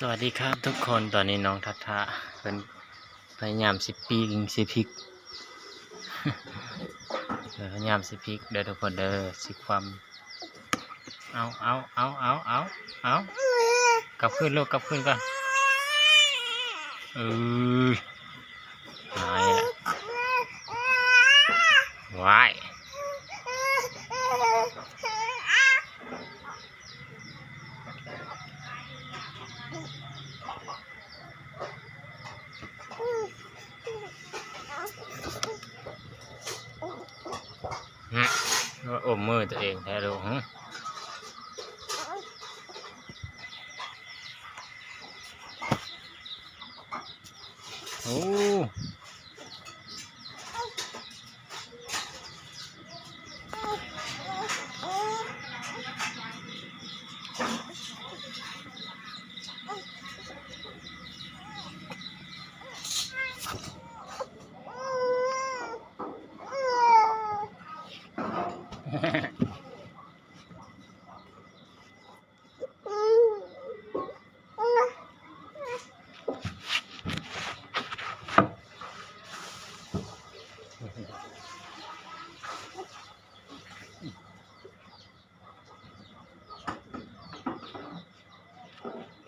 สวัสดีครับทุกคนตอนนี้น้องทัทธะเป็นพยายามสิปีกิงสิพริกเออพยายามสิพริกเด้อทุกคนเด้อสิความเอาเอาเอาเอาเอาเอากลับขึ้นลูกกลับขึ้นก่อนเออหายละว้าย หึว่าอมมือตัวเองแท้ลูกหึโอ้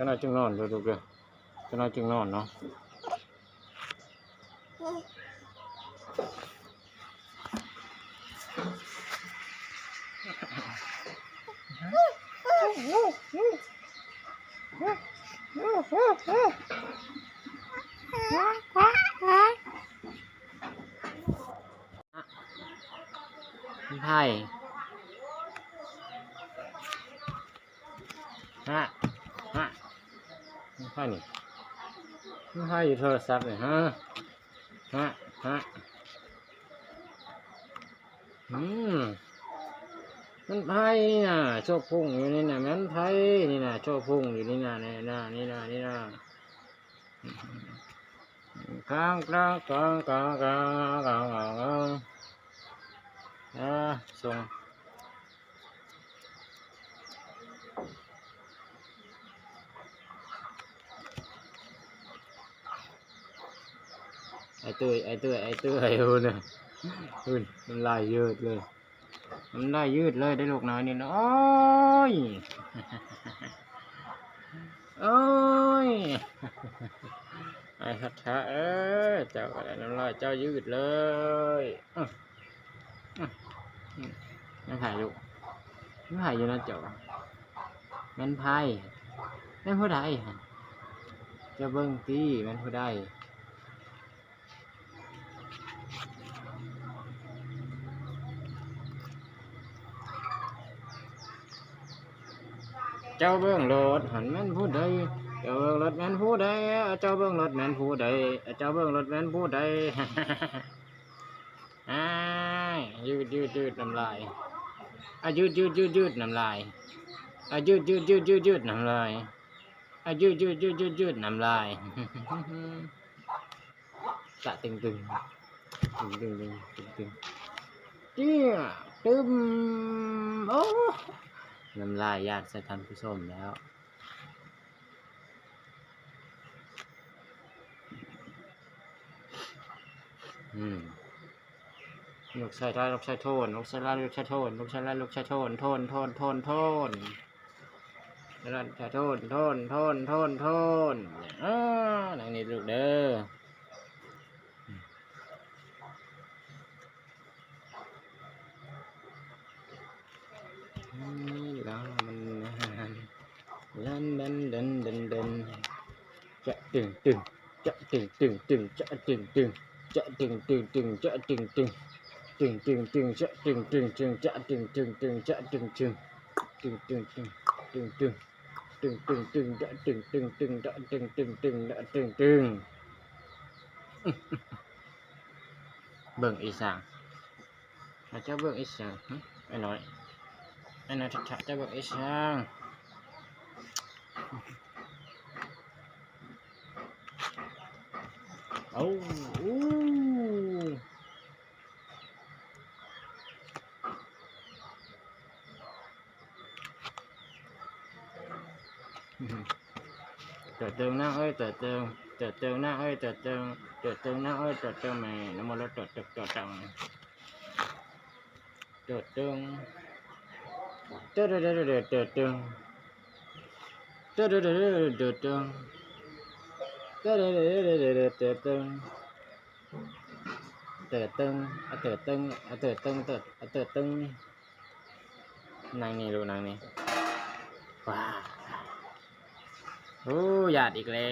จะน่าจึงนอนเด้อลูกเด้อจะน่าจึงนอนเนาะพี่ไพ่ฮะ ข้านี่ข้อยู่โทรศัพท์เลยฮะฮะฮะอืมมันไพ่นี่นะโชคพุ่งอยู่นี่น่ะมันไพ่นี่น่ะโชคพุ่งอยู่นี่น่ะนี่น่ะนี่น่ะนี่น่ะกลางกลางกลางกลางกลางกลางกลางอ่าส่ง อ้ตุ้ยไอ้ตุ้ยไอ้ตุ้ยไอ้หุ่นน่ะหุ่นมันลายยืดเลยมันลายยืดเลยได้ลูกน้อยนี่นะโอ้ยโอ้ยไอ้ฮัทธะเอ้ยเจ้าอะไรน้ำลายเจ้ายืดเลยอื้ออื้ออื้อไม่ถ่ายลูกไม่ถ่ายอยู่นะเจ้าแมันไพ่แม่นผู้ใดหั่นเจะเบิ้งตีแม่นผู้ใด เจ้าเบื้องรถหันแม่นผู้ใดเจ้าเบื้องรถแม่นผู้ใดเจ้าเบื้องรถแม่นผู้ใดเจ้าเบื้องรถแม่นผู้ใดอ้ายยืดยืดยืดน้ำลายอะยืดยืดยืดยืดน้ำลายอะยืดยืดยืดยืดยืดน้ำลายอะยืดยืดยืดยืดยืดน้ำลายตะตึงตึงตึงตึงตึงตึงเจี๊ยตึมโอ้ น้ำลายญาติใส่ท่านผู้ชมแล้วอืมลูกชายได้ลูกชายโทนลูกชายได้ลูกชายโทนลูกชายได้ลูกชายโทนโทนโทนโทนโทนแล้วชายโทนโทนโทนโทนโทนอ่าหนังนี้ลูกเด้อนี่แล้วมัน ลันดันดันดันดันจะตึงตึงจะตึงตึงตึงจะตึงตึงจะตึงตึงตึงจะตึงตึงตึงตึงตึงจะตึงตึงตึงจะตึงตึงตึงจะตึงตึงตึ Oh, ooh. từ từ nó ơi từ từ từ từ nó ơi từ từ từ từ nó ơi từ từ mày nó mua lót từ từ từ từ từ từ từ từ từ từ từ เดเดเดเดเดเดเดเดเดเดเดเดเดเดเติร์ตึงอเติร์ตึงอเติร์ตึงเติร์อเติร์ตึงนางนี่ดูนางนี่ว้าโอ้หยาดอีกแล้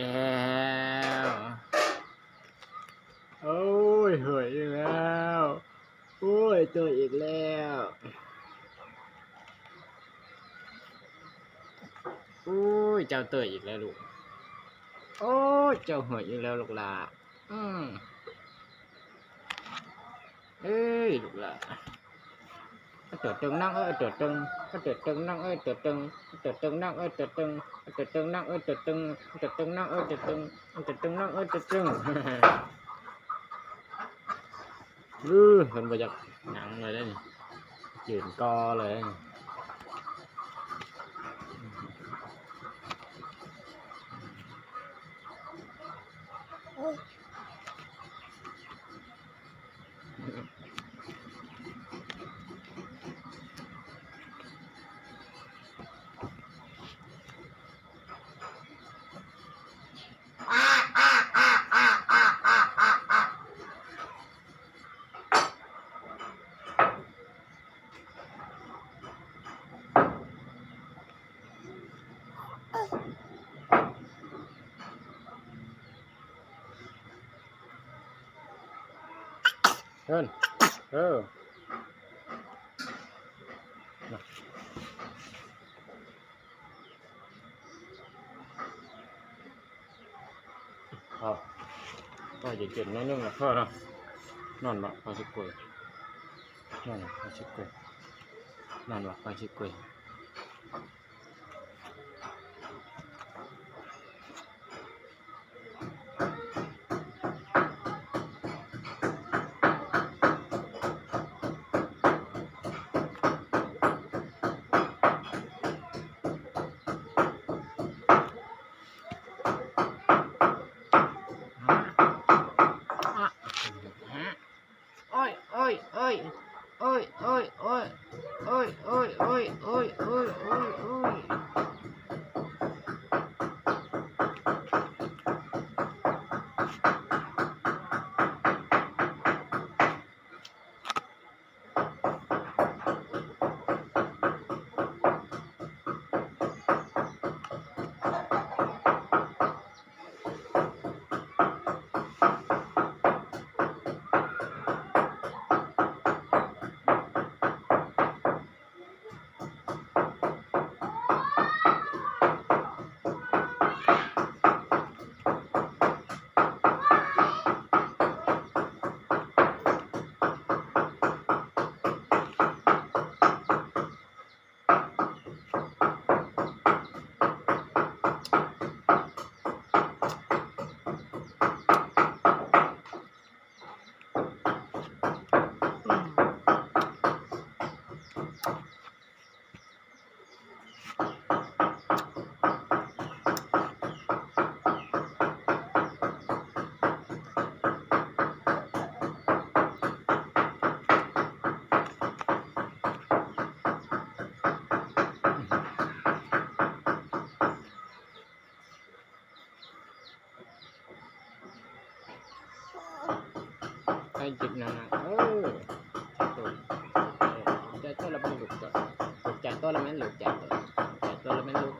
ว เจ้าเตยอีกแล้วลูก โอ้เจ้าเหยอีกแล้วลูกหลาอืมเอ้ยลูกหล่ะเติร์ดตึงนั่งเอ้ยติร์ดตึงเติร์ดตึงนั่งเอ้ยติร์ดตึงติร์ดตึงนั่งเอ้ยติร์ดตึงติร์ดตึงนั่งเอ้ยติร์ดตึงติร์ดตึงนั่งเอ้ยติร์ดตึงติร์ดตึงนั่งเอ้ยติร์ดตึงรื้อคนไปจากหนังเลยได้นี่ยืนกอเลย เดินเออครับก็อย่าเก็บน้อนึงนะพ่อนะนั่นละไปลาชิกุยนอนละไปลาชิกุยนอนละไปลาชิกุย ให้จิบนานๆเออจะตัวละมันหลุดก่อนหลุดจากตัวละมันหลุดจากตัวละมันหลุด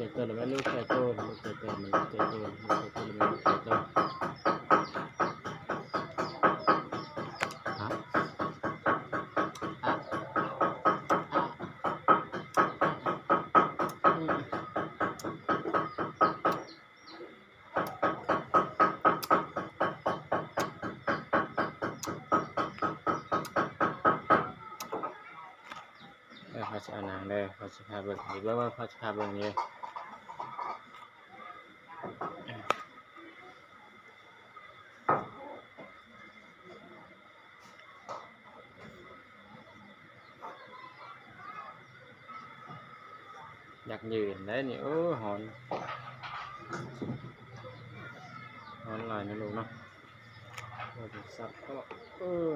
จตัวละไม่ลูกใจตัวลูกใจตัวลูกใจตัวลูกใจตัวละไม่ลูกใจตัวพระชานาเลยพระชาเบิกเบิกว่าพระชาเบิกเนี้ย อยากยืนได้นี่โอ้หอนหอนหลายนะลูกเนาะโอ้ยสับก็เออ